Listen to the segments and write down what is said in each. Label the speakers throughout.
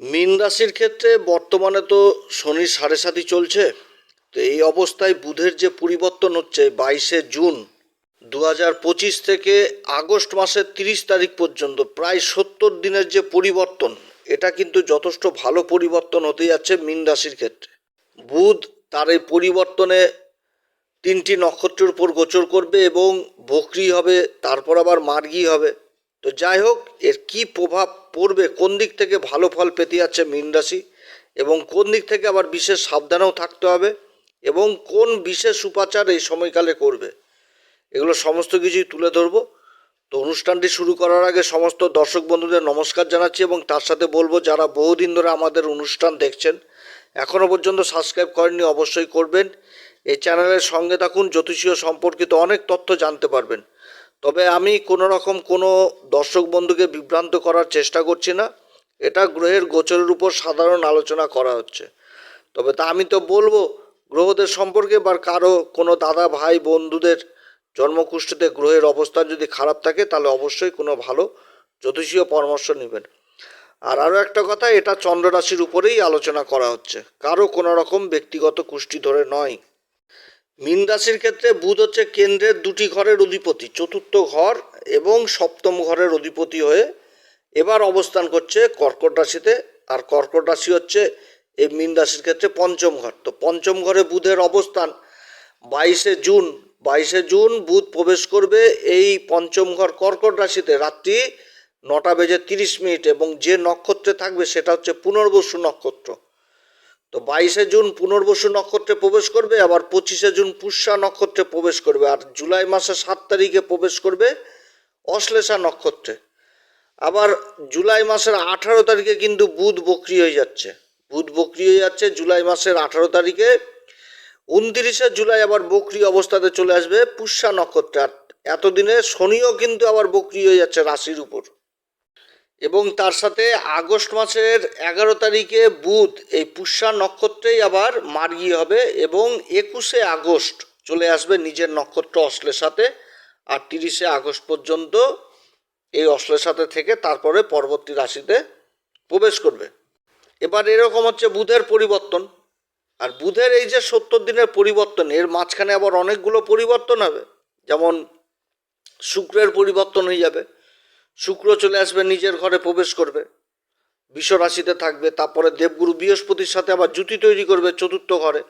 Speaker 1: মীন রাশির ক্ষেত্রে বর্তমানে তো শনির সাড়ে সাথী চলছে। তো এই অবস্থায় বুধের যে পরিবর্তন হচ্ছে বাইশে জুন দু হাজার পঁচিশ থেকে আগস্ট মাসের তিরিশ তারিখ পর্যন্ত প্রায় সত্তর দিনের যে পরিবর্তন, এটা কিন্তু যথেষ্ট ভালো পরিবর্তন হতে যাচ্ছে মীন রাশির ক্ষেত্রে। বুধ তার এই পরিবর্তনে তিনটি নক্ষত্রের উপর গোচর করবে এবং বকরি হবে, তারপর আবার মার্গী হবে। তো যাই হোক এর কি প্রভাব পড়বে, কোন দিক থেকে ভালো ফল পেতে যাচ্ছে মীন রাশি এবং কোন দিক থেকে আবার বিশেষ সাবধানেও থাকতে হবে এবং কোন বিশেষ উপাচার এই সময়কালে করবে? এগুলো সমস্ত কিছুই তুলে ধরবো। তো অনুষ্ঠানটি শুরু করার আগে সমস্ত দর্শক বন্ধুদের নমস্কার জানাচ্ছি এবং তার সাথে বলব, যারা বহুদিন ধরে আমাদের অনুষ্ঠান দেখছেন এখনও পর্যন্ত সাবস্ক্রাইব করেননি অবশ্যই করবেন। এই চ্যানেলের সঙ্গে থাকুন, জ্যোতিষীয় সম্পর্কিত অনেক তথ্য জানতে পারবেন। তবে আমি কোনো রকম কোনো দর্শক বন্ধুকে বিভ্রান্ত করার চেষ্টা করছি না। এটা গ্রহের গোচরের উপর সাধারণ আলোচনা করা হচ্ছে। তবে তা আমি তো বলব, গ্রহদের সম্পর্কে বা কারও কোনো দাদা, ভাই, বন্ধুদের জন্মকুষ্ঠিতে গ্রহের অবস্থান যদি খারাপ থাকে, তাহলে অবশ্যই কোনো ভালো জ্যোতিষীয় পরামর্শ নেবেন। আর আরও একটা কথা, এটা চন্দ্র রাশির উপরেই আলোচনা করা হচ্ছে। কারও কোনো রকম ব্যক্তিগত কুষ্টি ধরে নয়। মীন রাশির ক্ষেত্রে বুধ হচ্ছে কেন্দ্রের দুটি ঘরের অধিপতি, চতুর্থ ঘর এবং সপ্তম ঘরের অধিপতি হয়ে এবার অবস্থান করছে কর্কট রাশিতে। আর কর্কট রাশি হচ্ছে এই মীন রাশির ক্ষেত্রে পঞ্চম ঘর। তো পঞ্চম ঘরে বুধের অবস্থান বাইশে জুন। বাইশে জুন বুধ প্রবেশ করবে এই পঞ্চম ঘর কর্কট রাশিতে রাত্রি নটা বেজে তিরিশ মিনিট এবং যে নক্ষত্রে থাকবে সেটা হচ্ছে পুনর্বসু নক্ষত্র। তো বাইশে জুন পুনর্বসু নক্ষত্রে প্রবেশ করবে, আবার পঁচিশে জুন পুষ্যা নক্ষত্রে প্রবেশ করবে, আর জুলাই মাসের সাত তারিখে প্রবেশ করবে অশ্লেষা নক্ষত্রে। আবার জুলাই মাসের আঠারো তারিখে কিন্তু বুধ বক্রি হয়ে যাচ্ছে। বুধ বক্রি হয়ে যাচ্ছে জুলাই মাসের আঠারো তারিখে। উনত্রিশে জুলাই আবার বকরি অবস্থাতে চলে আসবে পুষ্যা নক্ষত্রে, আর এতদিনে শনিও কিন্তু আবার বকরি হয়ে যাচ্ছে রাশির উপর। এবং তার সাথে আগস্ট মাসের এগারো তারিখে বুধ, এই পুষ্যা নক্ষত্রেই আবার মার্গী হবে এবং একুশে আগস্ট চলে আসবে নিজের নক্ষত্র অশ্লেষাতে আর তিরিশে আগস্ট পর্যন্ত এই অশ্লের সাথে থেকে তারপরে পরবর্তী রাশিতে প্রবেশ করবে। এবার এরকম হচ্ছে বুধের পরিবর্তন। আর বুধের এই যে সত্তর দিনের পরিবর্তন, এর মাঝখানে আবার অনেকগুলো পরিবর্তন হবে। যেমন শুক্রের পরিবর্তন হয়ে যাবে। শুক্র চলে আসবে, নিজের ঘরে প্রবেশ করবে। বিশ্ব রাশিতে থাকবে, তারপরে দেবগুরু বৃহস্পতির সাথে আবার জুতি তৈরি করবে চতুর্থ ঘরে।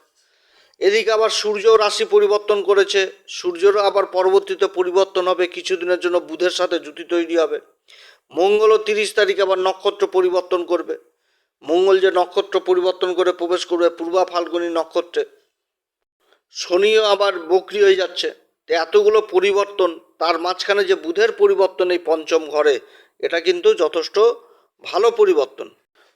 Speaker 1: এদিকে আবার সূর্য রাশি পরিবর্তন করেছে সূর্যেরও আবার পরবর্তীতে পরিবর্তন হবে, কিছুদিনের জন্য বুধের সাথে জুতি তৈরি হবে। মঙ্গলও তিরিশ তারিখ আবার নক্ষত্র পরিবর্তন করবে। মঙ্গল যে নক্ষত্র পরিবর্তন করে প্রবেশ করবে, পূর্বা ফাল্গুনী নক্ষত্রে। শনিও আবার বকরি হয়ে যাচ্ছে এতগুলো পরিবর্তন তার মাঝখানে যে বুধের পরিবর্তন এই পঞ্চম ঘরে, এটা কিন্তু যথেষ্ট ভালো পরিবর্তন।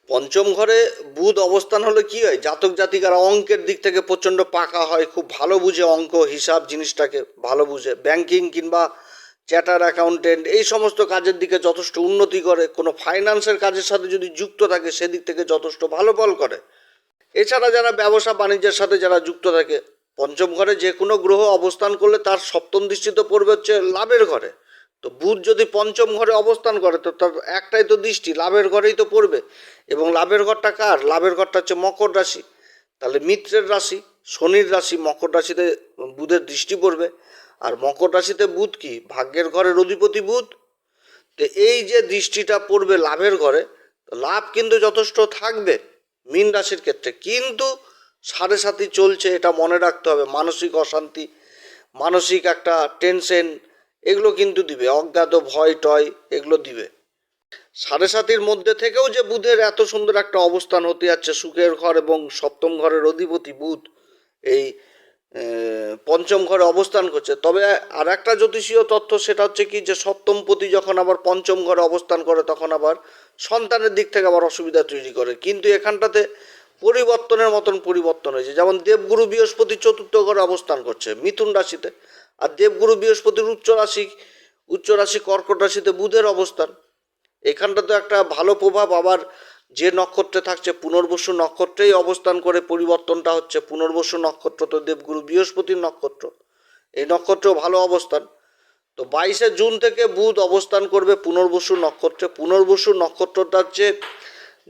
Speaker 1: পঞ্চম ঘরে বুধ অবস্থান হলে কি হয়? জাতক জাতিকারা অঙ্কের দিক থেকে প্রচণ্ড পাকা হয়, খুব ভালো বুঝে অঙ্ক, হিসাব জিনিসটাকে ভালো বুঝে। ব্যাংকিং কিংবা চ্যাটার অ্যাকাউন্টেন্ট, এই সমস্ত কাজের দিকে যথেষ্ট উন্নতি করে। কোনো ফাইন্যান্সের কাজের সাথে যদি যুক্ত থাকে, সেদিক থেকে যথেষ্ট ভালো ফল করে। এছাড়া যারা ব্যবসা বাণিজ্যের সাথে যারা যুক্ত থাকে পঞ্চম ঘরে যে কোনো গ্রহ অবস্থান করলে তার সপ্তম দৃষ্টি তো পড়বে হচ্ছে লাভের ঘরে। তো বুধ যদি পঞ্চম ঘরে অবস্থান করে, তো তার একটাই তো দৃষ্টি, লাভের ঘরেই তো পড়বে। এবং লাভের ঘরটা কার? লাভের ঘরটা হচ্ছে মকর রাশি। তাহলে মিত্রের রাশি, শনির রাশি, মকর রাশিতে বুধের দৃষ্টি পড়বে। আর মকর রাশিতে বুধ কি? ভাগ্যের ঘরের অধিপতি বুধ। তো এই যে দৃষ্টিটা পড়বে লাভের ঘরে লাভ কিন্তু যথেষ্ট থাকবে মীন রাশির ক্ষেত্রে। কিন্তু সাড়ে সাথী চলছে, এটা মনে রাখতে হবে। মানসিক অশান্তি, মানসিক একটা টেনশন, এগুলো কিন্তু দিবে। অজ্ঞাত, ভয়, টয়, এগুলো দিবে। সাড়ে সাতির মধ্যে থেকেও যে বুধের এত সুন্দর একটা অবস্থান হতে যাচ্ছে, সুখের ঘর এবং সপ্তম ঘরের অধিপতি বুধ এই পঞ্চম ঘরে অবস্থান করছে। তবে আর একটা জ্যোতিষীয় তথ্য, সেটা হচ্ছে কি যে, সপ্তমপতি যখন আবার পঞ্চম ঘরে অবস্থান করে, তখন আবার সন্তানের দিক থেকে আবার অসুবিধা তৈরি করে। কিন্তু এখানটাতে পরিবর্তনের মতন পরিবর্তন হয়েছে। যেমন দেবগুরু বৃহস্পতি চতুর্থ ঘরে অবস্থান করছে, মিথুন রাশিতে। আর দেবগুরু বৃহস্পতির উচ্চ রাশি উচ্চ রাশি কর্কট রাশিতে বুধের অবস্থান। এখানটা তো একটা ভালো প্রভাব। আবার যে নক্ষত্রে থাকছে, পুনর্বসু নক্ষত্রেই অবস্থান করে পরিবর্তনটা হচ্ছে। পুনর্বসু নক্ষত্র তো দেবগুরু বৃহস্পতির নক্ষত্র। এই নক্ষত্রেও ভালো অবস্থান। তো বাইশে জুন থেকে বুধ অবস্থান করবে পুনর্বসু নক্ষত্রে। পুনর্বসু নক্ষত্রটা হচ্ছে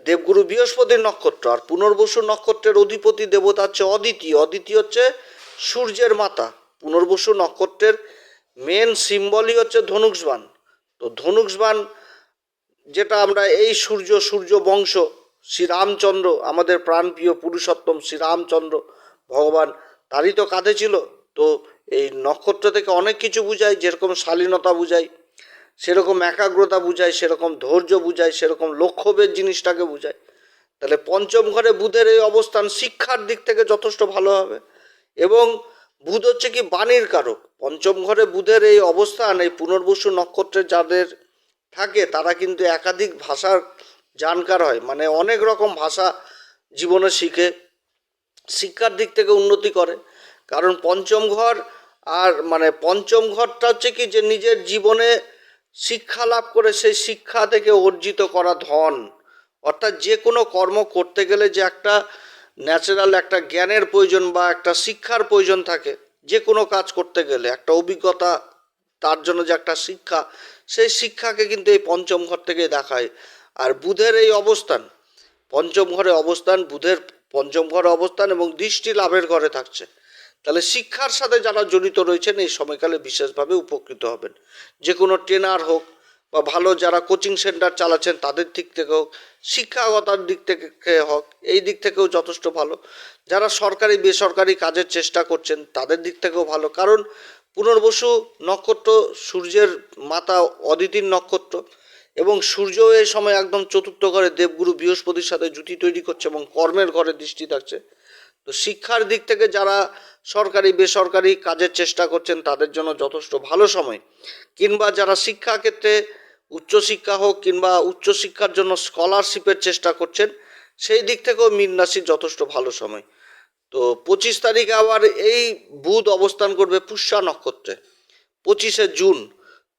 Speaker 1: দেবগুরু বৃহস্পতির নক্ষত্র আর পুনর্বসু নক্ষত্রের অধিপতি দেবতা হচ্ছে অদিতি। অদিতি হচ্ছে সূর্যের মাতা। পুনর্বসু নক্ষত্রের মেন সিম্বলই হচ্ছে ধনুষবান তো ধনুষবান যেটা আমরা এই সূর্য সূর্য বংশ, শ্রীরামচন্দ্র, আমাদের প্রাণপ্রিয় পুরুষোত্তম শ্রীরামচন্দ্র ভগবান, তারই তো কাঁধে ছিল। তো এই নক্ষত্র থেকে অনেক কিছু বুঝায়, যেরকম শালীনতা বুঝায়। সেরকম একাগ্রতা বুঝায়, সেরকম ধৈর্য বুঝায়, সেরকম লক্ষ্যবেদ জিনিসটাকে বুঝায়। তাহলে পঞ্চম ঘরে বুধের এই অবস্থান শিক্ষার দিক থেকে যথেষ্ট ভালো হবে। এবং বুধ হচ্ছে কি বাণীর কারক। পঞ্চম ঘরে বুধের এই অবস্থান, এই পুনর্বসু নক্ষত্রে যাদের থাকে, তারা কিন্তু একাধিক ভাষার জানকার হয়। মানে অনেক রকম ভাষা জীবনে শিখে, শিক্ষার দিক থেকে উন্নতি করে। কারণ পঞ্চম ঘর আর মানে পঞ্চম ঘরটা হচ্ছে কি যে নিজের জীবনে শিক্ষা লাভ করে সেই শিক্ষা থেকে অর্জিত করা ধন। অর্থাৎ যে কোনো কর্ম করতে গেলে যে একটা ন্যাচারাল একটা জ্ঞানের প্রয়োজন বা একটা শিক্ষার প্রয়োজন থাকে যে কোনো কাজ করতে গেলে, একটা অভিজ্ঞতা, তার জন্য যে একটা শিক্ষা, সেই শিক্ষাকে কিন্তু এই পঞ্চম ঘর থেকে দেখায়। আর বুধের এই অবস্থান, পঞ্চম ঘরে অবস্থান, বুধের পঞ্চম ঘরে অবস্থান এবং দৃষ্টি লাভের ঘরে থাকছে। তাহলে শিক্ষার সাথে যারা জড়িত রয়েছেন এই সময়কালে বিশেষভাবে উপকৃত হবেন। যে কোনো ট্রেনার হোক বা ভালো যারা কোচিং সেন্টার চালাচ্ছেন তাদের দিক থেকে হোক, শিক্ষাগতার দিক থেকে হোক, এই দিক থেকেও যথেষ্ট ভালো। যারা সরকারি, বেসরকারি কাজের চেষ্টা করছেন তাদের দিক থেকেও ভালো। কারণ পুনর্বসু নক্ষত্র সূর্যের মাতা অদিতির নক্ষত্র এবং সূর্য এই সময় একদম চতুর্থ ঘরে দেবগুরু বৃহস্পতির সাথে জুতি তৈরি করছে এবং কর্মের ঘরে দৃষ্টি থাকছে। তো শিক্ষার দিক থেকে যারা সরকারি, বেসরকারি কাজের চেষ্টা করছেন, তাদের জন্য যথেষ্ট ভালো সময়। কিংবা যারা শিক্ষা ক্ষেত্রে উচ্চশিক্ষা হোক কিংবা উচ্চশিক্ষার জন্য স্কলারশিপের চেষ্টা করছেন, সেই দিক থেকেও মীন রাশির যথেষ্ট ভালো সময়। তো পঁচিশ তারিখে আবার এই বুধ অবস্থান করবে পুষ্যা নক্ষত্রে, পঁচিশে জুন।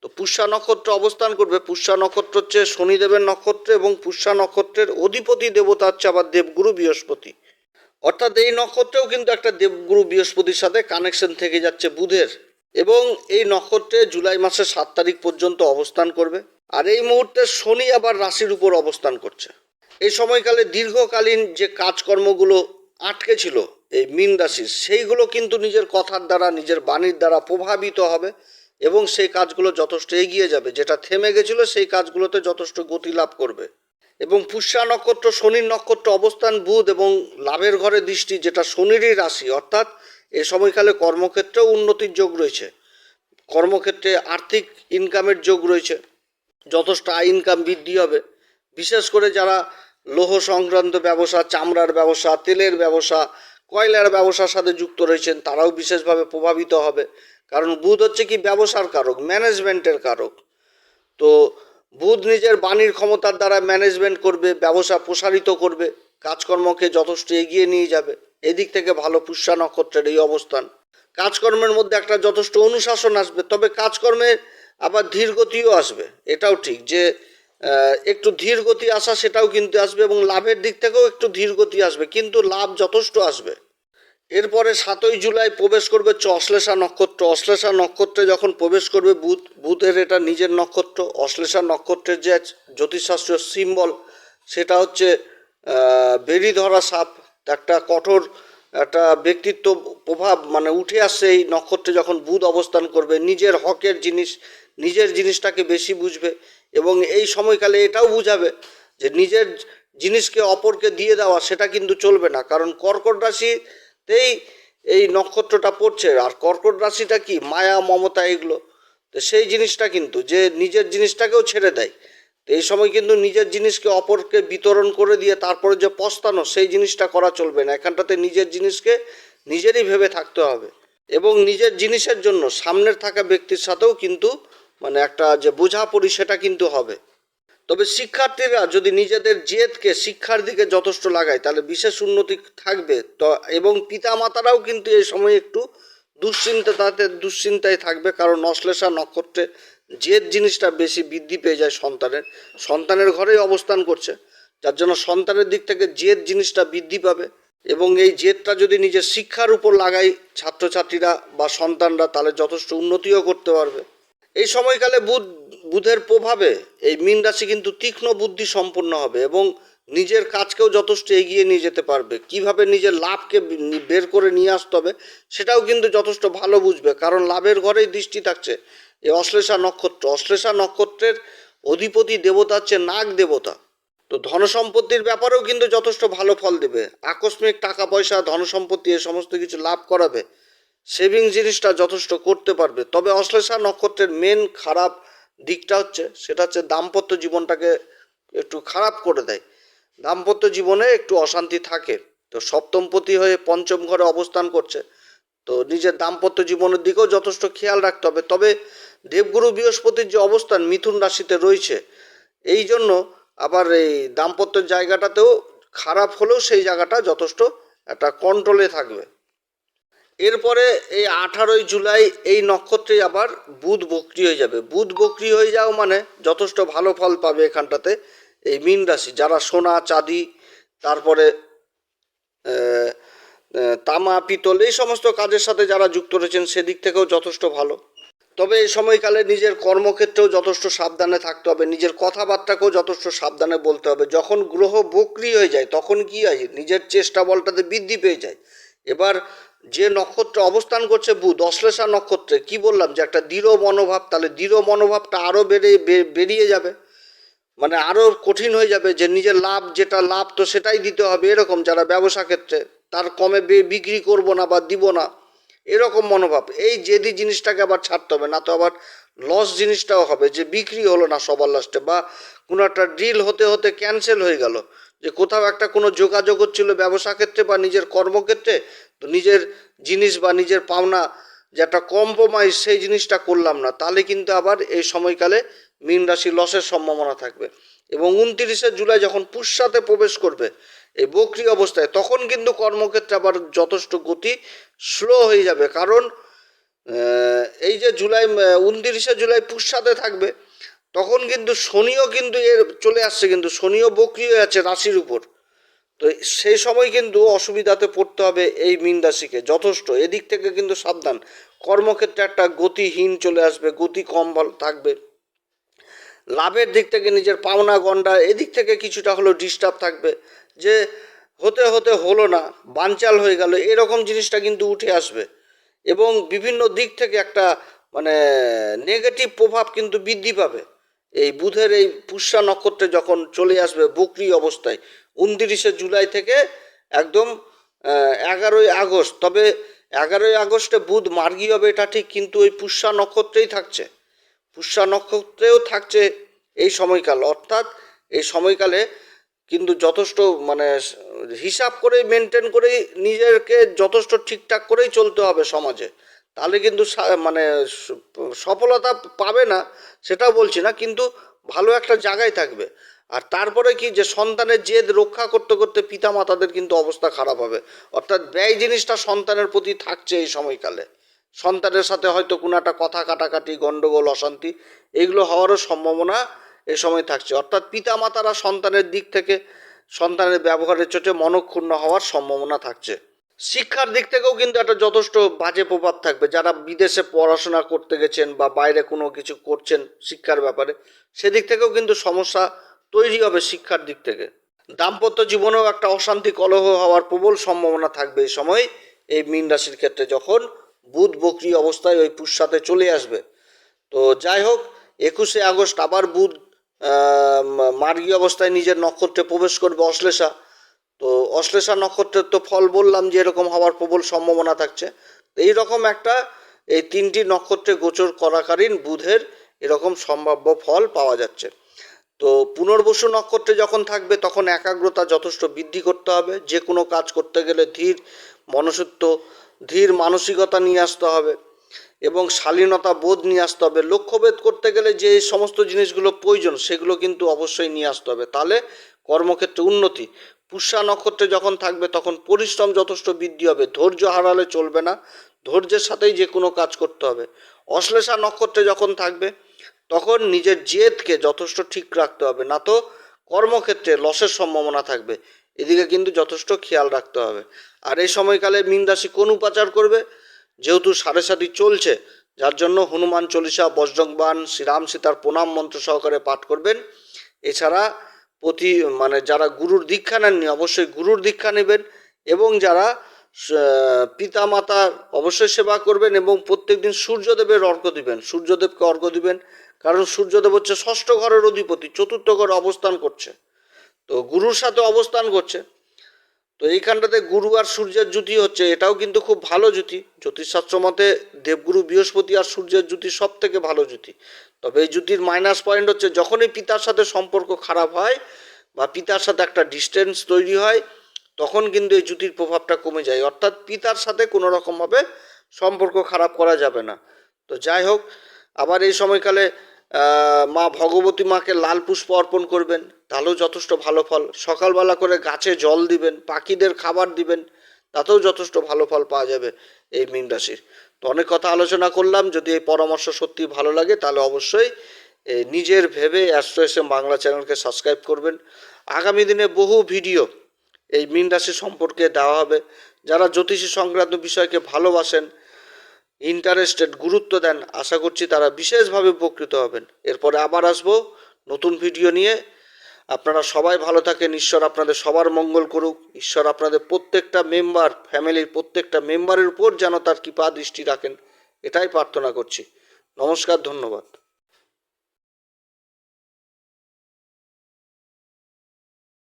Speaker 1: তো পুষ্যা নক্ষত্র অবস্থান করবে, পুষ্যা নক্ষত্র হচ্ছে শনিদেবের নক্ষত্র এবং পুষ্যা নক্ষত্রের অধিপতি দেবতা হচ্ছে আবার দেবগুরু বৃহস্পতি। অর্থাৎ এই নক্ষত্রেও কিন্তু একটা দেবগুরু বৃহস্পতির সাথে কানেকশন থেকে যাচ্ছে বুধের। এবং এই নক্ষত্রে জুলাই মাসের সাত তারিখ পর্যন্ত অবস্থান করবে। আর এই মুহূর্তে শনি আবার রাশির উপর অবস্থান করছে। এই সময়কালে দীর্ঘকালীন যে কাজকর্মগুলো আটকে ছিল এই মীন রাশির, সেইগুলো কিন্তু নিজের কথার দ্বারা, নিজের বাণীর দ্বারা প্রভাবিত হবে এবং সেই কাজগুলো যথেষ্ট এগিয়ে যাবে। যেটা থেমে গেছিল সেই কাজগুলোতে যথেষ্ট গতি লাভ করবে। এবং পুষ্যা নক্ষত্র শনির নক্ষত্র অবস্থান বুধ এবং লাভের ঘরে দৃষ্টি, যেটা শনিরই রাশি, অর্থাৎ এ সময়কালে কর্মক্ষেত্রেও উন্নতির যোগ রয়েছে। কর্মক্ষেত্রে আর্থিক ইনকামের যোগ রয়েছে। যথেষ্ট আয় ইনকাম বৃদ্ধি হবে। বিশেষ করে যারা লৌহ সংক্রান্ত ব্যবসা, চামড়ার ব্যবসা, তেলের ব্যবসা, কয়লার ব্যবসার সাথে যুক্ত রয়েছেন, তারাও বিশেষভাবে প্রভাবিত হবে। কারণ বুধ হচ্ছে কি? ব্যবসার কারক ম্যানেজমেন্টের কারক। তো বুধ নিজের বাণীর ক্ষমতার দ্বারা ম্যানেজমেন্ট করবে, ব্যবসা প্রসারিত করবে, কাজকর্মকে যথেষ্ট এগিয়ে নিয়ে যাবে। এদিক থেকে ভালো পুষ্যা নক্ষত্রের এই অবস্থান। কাজকর্মের মধ্যে একটা যথেষ্ট অনুশাসন আসবে, তবে কাজকর্মে আবার ধীর গতিও আসবে। এটাও ঠিক যে একটু ধীর গতি আসা সেটাও কিন্তু আসবে এবং লাভের দিক থেকেও একটু ধীর গতি আসবে, কিন্তু লাভ যথেষ্ট আসবে। এরপরে সাতই জুলাই প্রবেশ করবে হচ্ছে অশ্লেষা নক্ষত্র। অশ্লেষা নক্ষত্রে যখন প্রবেশ করবে, বুধ, বুধের এটা নিজের নক্ষত্র। অশ্লেষা নক্ষত্রের যে জ্যোতিষশাস্ত্রীয় সিম্বল সেটা হচ্ছে বেরি ধরা সাপ। একটা কঠোর, একটা ব্যক্তিত্ব প্রভাব মানে উঠে আসছে এই নক্ষত্রে যখন বুধ অবস্থান করবে। নিজের হকের জিনিস, নিজের জিনিসটাকে বেশি বুঝবে এবং এই সময়কালে এটাও বুঝাবে যে নিজের জিনিসকে অপরকে দিয়ে দেওয়া, সেটা কিন্তু চলবে না। কারণ কর্কট রাশিতেই এই নক্ষত্রটা পড়ছে, আর কর্কট রাশিটা কি? মায়া, মমতা, এগুলো। তো সেই জিনিসটা কিন্তু, যে নিজের জিনিসটাকেও ছেড়ে দেয়। তো এই সময় কিন্তু নিজের জিনিসকে অপরকে বিতরণ করে দিয়ে তারপরে যে পস্তানো, সেই জিনিসটা করা চলবে না। এখানটাতে নিজের জিনিসকে নিজেরই ভেবে থাকতে হবে। এবং নিজের জিনিসের জন্য সামনের থাকা ব্যক্তির সাথেও কিন্তু মানে একটা যে বোঝাপড়ি, সেটা কিন্তু হবে। তবে শিক্ষার্থীরা যদি নিজেদের জেদকে শিক্ষার দিকে যথেষ্ট লাগায়, তাহলে বিশেষ উন্নতি থাকবে। তো, এবং পিতামাতারাও কিন্তু এই সময় একটু দুশ্চিন্তা, তাদের দুশ্চিন্তায় থাকবে, কারণ অশ্লেষা নক্ষত্রে জেদ জিনিসটা বেশি বৃদ্ধি পেয়ে যায় সন্তানের। সন্তানের ঘরেই অবস্থান করছে, যার জন্য সন্তানের দিক থেকে জেদ জিনিসটা বৃদ্ধি পাবে। এবং এই জেদটা যদি নিজের শিক্ষার উপর লাগাই ছাত্রছাত্রীরা বা সন্তানরা, তাহলে যথেষ্ট উন্নতিও করতে পারবে। এই সময়কালে বুধ, বুধের প্রভাবে এই মীন রাশি কিন্তু তীক্ষ্ণ বুদ্ধি সম্পন্ন হবে এবং নিজের কাজকেও যথেষ্ট এগিয়ে নিয়ে যেতে পারবে। কীভাবে নিজের লাভকে বের করে নিয়ে আসতে হবে সেটাও কিন্তু যথেষ্ট ভালো বুঝবে, কারণ লাভের ঘরেই দৃষ্টি থাকছে এই অশ্লেষা নক্ষত্র। অশ্লেষা নক্ষত্রের অধিপতি দেবতা হচ্ছে নাগ দেবতা। তো ধনসম্পত্তির ব্যাপারেও কিন্তু যথেষ্ট ভালো ফল দেবে। আকস্মিক টাকা পয়সা, ধনসম্পত্তি এ সমস্ত কিছু লাভ করাবে। সেভিং জিনিসটা যথেষ্ট করতে পারবে। তবে অশ্লেষা নক্ষত্রের মেন খারাপ দিকটা হচ্ছে, সেটা হচ্ছে দাম্পত্য জীবনটাকে একটু খারাপ করে দেয়। দাম্পত্য জীবনে একটু অশান্তি থাকে, তো সপ্তমপতি হয়ে পঞ্চম ঘরে অবস্থান করছে, তো নিজের দাম্পত্য জীবনের দিকেও যথেষ্ট খেয়াল রাখতে হবে। তবে দেবগুরু বৃহস্পতির যে অবস্থান, মিথুন রাশিতে রয়েছে, এই জন্য আবার এই দাম্পত্য জায়গাটাতেও খারাপ হলেও সেই জায়গাটা যথেষ্ট একটা কন্ট্রোলে থাকবে। এরপরে এই আঠারোই জুলাই এই নক্ষত্রে আবার বুধ বক্রি হয়ে যাবে। বুধ বক্রি হয়ে যাও মানে যথেষ্ট ভালো ফল পাবে এখানটাতে এই মীন রাশি। যারা সোনা, চাঁদি, তারপরে তামা, পিতল এই সমস্ত কাজের সাথে যারা যুক্ত রয়েছেন সেদিক থেকেও যথেষ্ট ভালো। তবে এই সময়কালে নিজের কর্মক্ষেত্রেও যথেষ্ট সাবধানে থাকতে হবে। নিজের কথাবার্তাকেও যথেষ্ট সাবধানে বলতে হবে। যখন গ্রহ বক্রি হয়ে যায়, তখন কি হয়? নিজের চেষ্টা বলটাতে বৃদ্ধি পেয়ে যায়। এবার যে নক্ষত্রে অবস্থান করছে বুধ, অশ্লেষা নক্ষত্রে, কি বললাম যে একটা দৃঢ় মনোভাব, তাহলে দৃঢ় মনোভাবটা আরও বেড়ে বেরিয়ে যাবে। মানে আরও কঠিন হয়ে যাবে যে নিজের লাভ, যেটা লাভ, তো সেটাই দিতে হবে। এরকম যারা ব্যবসা ক্ষেত্রে, তার কমে বিক্রি করব না বা দিব না, এরকম মনোভাব। এই জেদি জিনিসটাকে আবার ছাড়তে হবে, না তো আবার লস জিনিসটাও হবে, যে বিক্রি হলো না সবার লাস্টে বা কোনো একটা ডিল হতে হতে ক্যান্সেল হয়ে গেল। যে কোথাও একটা কোনো যোগাযোগ হচ্ছিল ব্যবসা ক্ষেত্রে বা নিজের কর্মক্ষেত্রে নিজের জিনিস বা নিজের পাওনা যে একটা কম্প্রোমাইজ সেই জিনিসটা করলাম না, তাহলে কিন্তু আবার এই সময়কালে মীন রাশি লসের সম্ভাবনা থাকবে। এবং উনত্রিশে জুলাই যখন পুষ্যাতে প্রবেশ করবে, এই বকরি অবস্থায়, তখন কিন্তু কর্মক্ষেত্রে আবার যথেষ্ট গতি স্লো হয়ে যাবে। কারণ এই যে জুলাই, উনত্রিশে জুলাই পুষ্যাতে থাকবে, তখন কিন্তু শনিও কিন্তু এর চলে আসছে, কিন্তু শনিও বকরি হয়ে আছে রাশির উপর। তো সেই সময় কিন্তু অসুবিধাতে পড়তে হবে এই মীন রাশিকে। যথেষ্ট। এদিক থেকে কিন্তু সাবধান। কর্মক্ষেত্রে একটা গতিহীন চলে আসবে, গতি কম থাকবে। লাভের দিক থেকে নিজের পাওনা গন্ডা এদিক থেকে কিছুটা হলেও ডিস্টার্ব থাকবে। যে হতে হতে হলো না, বানচাল হয়ে গেল, এরকম জিনিসটা কিন্তু উঠে আসবে। এবং বিভিন্ন দিক থেকে একটা মানে নেগেটিভ প্রভাব কিন্তু বৃদ্ধি পাবে। এই বুধের এই পুষ্যা নক্ষত্রে যখন চলে আসবে বকরি অবস্থায় উনত্রিশে জুলাই থেকে একদম এগারোই আগস্ট। তবে এগারোই আগস্টে বুধ মার্গী হবে, এটা ঠিক, কিন্তু ওই পুষ্যা নক্ষত্রেই থাকছে। পুষ্যা নক্ষত্রেও থাকছে এই সময়কাল। অর্থাৎ এই সময়কালে কিন্তু যথেষ্ট মানে হিসাব করে মেনটেন করেই নিজেকে যথেষ্ট ঠিকঠাক করেই চলতে হবে সমাজে। তাহলে কিন্তু মানে সফলতা পাবে না, সেটাও বলছি না, কিন্তু ভালো একটা জায়গায় থাকবে। আর তারপরে কি যে সন্তানের জেদ রক্ষা করতে করতে পিতামাতাদের কিন্তু অবস্থা খারাপ হবে। অর্থাৎ ব্যয় জিনিসটা সন্তানের প্রতি থাকছে এই সময়কালে। সন্তানের সাথে হয়তো কোনো একটা কথা কাটাকাটি গণ্ডগোল অশান্তি, এগুলো হওয়ারও সম্ভাবনা এই সময় থাকছে। অর্থাৎ পিতা মাতারা সন্তানের দিক থেকে সন্তানের ব্যবহারের চোটে মনক্ষুণ্ণ হওয়ার সম্ভাবনা থাকছে। শিক্ষার দিক থেকেও কিন্তু একটা যথেষ্ট বাজে প্রভাব থাকবে। যারা বিদেশে পড়াশোনা করতে গেছেন বা বাইরে কোনো কিছু করছেন শিক্ষার ব্যাপারে, সেদিক থেকেও কিন্তু সমস্যা তৈরি হবে শিক্ষার দিক থেকে। দাম্পত্য জীবনেও একটা অশান্তি কলহ হওয়ার প্রবল সম্ভাবনা থাকবে এই সময়। এই মীন রাশির ক্ষেত্রে যখন বুধ বকরি অবস্থায় ওই পুষ্যাতে চলে আসবে। তো যাই হোক, একুশে আগস্ট আবার বুধ মার্গী অবস্থায় নিজের নক্ষত্রে প্রবেশ করবে অশ্লেষা। তো অশ্লেষা নক্ষত্রের তো ফল বললাম যে এরকম হওয়ার প্রবল সম্ভাবনা থাকছে। তো এইরকম একটা এই তিনটি নক্ষত্রে গোচর করাকালীন বুধের এরকম সম্ভাব্য ফল পাওয়া যাচ্ছে। তো পুনর্বসু নক্ষত্রে যখন থাকবে, তখন একাগ্রতা যথেষ্ট বৃদ্ধি করতে হবে। যে কোনো কাজ করতে গেলে ধীর মনসত্ব, ধীর মানসিকতা নিয়ে আসতে হবে এবং শালীনতা বোধ নিয়ে আসতে হবে। লক্ষ্যভেদ করতে গেলে যে সমস্ত জিনিসগুলো প্রয়োজন, সেগুলো কিন্তু অবশ্যই নিয়ে আসতে হবে। তাহলে কর্মক্ষেত্রে উন্নতি। পুষ্যা নক্ষত্রে যখন থাকবে, তখন পরিশ্রম যথেষ্ট বৃদ্ধি হবে। ধৈর্য হারালে চলবে না। ধৈর্যের সাথেই যে কোনো কাজ করতে হবে। অশ্লেষা নক্ষত্রে যখন থাকবে তখন নিজের জেদকে যথেষ্ট ঠিক রাখতে হবে, না তো কর্মক্ষেত্রে লসের সম্ভাবনা থাকবে, এদিকে কিন্তু যথেষ্ট খেয়াল রাখতে হবে। আর এই সময়কালে মীন রাশি কোন উপাচার করবে? যেহেতু সাড়ে সাতি চলছে, যার জন্য হনুমান চল্লিশা বজ্রংবান শ্রীরাম সীতার প্রণাম মন্ত্র সহকারে পাঠ করবেন। এছাড়া প্রতি মানে যারা গুরুর দীক্ষা নেননি, অবশ্যই গুরুর দীক্ষা নেবেন এবং যারা পিতা মাতার অবশ্যই সেবা করবেন এবং প্রত্যেকদিন সূর্যদেবের অর্ঘ্য দিবেন, সূর্যদেবকে অর্ঘ্য দিবেন। কারণ সূর্যদেব হচ্ছে ষষ্ঠ ঘরের অধিপতি, চতুর্থ ঘরে অবস্থান করছে। তো গুরুর সাথে অবস্থান করছে। তো এইখানটাতে গুরু আর সূর্যের জুতি হচ্ছে, এটাও কিন্তু খুব ভালো জুতি জ্যোতিষশাস্ত্র মতে দেবগুরু বৃহস্পতি আর সূর্যের জুতি সব থেকে ভালো জুতি তবে এই জুতির মাইনাস পয়েন্ট হচ্ছে, যখনই পিতার সাথে সম্পর্ক খারাপ হয় বা পিতার সাথে একটা ডিস্টেন্স তৈরি হয়, তখন কিন্তু এই জুতির প্রভাবটা কমে যায়। অর্থাৎ পিতার সাথে কোনো রকমভাবে সম্পর্ক খারাপ করা যাবে না। তো যাই হোক আবার এই সময়কালে মা ভগবতী মাকে লাল পুষ্প অর্পণ করবেন, তাহলেও যথেষ্ট ভালো ফল। সকালবেলা করে গাছে জল দিবেন, পাখিদের খাবার দিবেন, তাতেও যথেষ্ট ভালো ফল পাওয়া যাবে এই মীন রাশির। তো অনেক কথা আলোচনা করলাম, যদি এই পরামর্শ সত্যি ভালো লাগে, তাহলে অবশ্যই নিজের ভেবে অ্যাস্ট্রো এস এম বাংলা চ্যানেলকে সাবস্ক্রাইব করবেন। আগামী দিনে বহু ভিডিও এই মীন রাশি সম্পর্কে দেওয়া হবে। যারা জ্যোতিষী সংক্রান্ত বিষয়কে ভালোবাসেন ইন্টারেস্টেড গুরুত্ব দেন, আশা করছি তারা বিশেষভাবে উপকৃত হবেন। এরপরে আবার আসব নতুন ভিডিও নিয়ে। আপনারা সবাই ভালো থাকেন, ঈশ্বর আপনাদের সবার মঙ্গল করুক। ঈশ্বর আপনাদের প্রত্যেকটা মেম্বার ফ্যামিলির প্রত্যেকটা মেম্বারের উপর যেন তার কৃপা দৃষ্টি রাখেন। এটাই প্রার্থনা করছি। নমস্কার, ধন্যবাদ।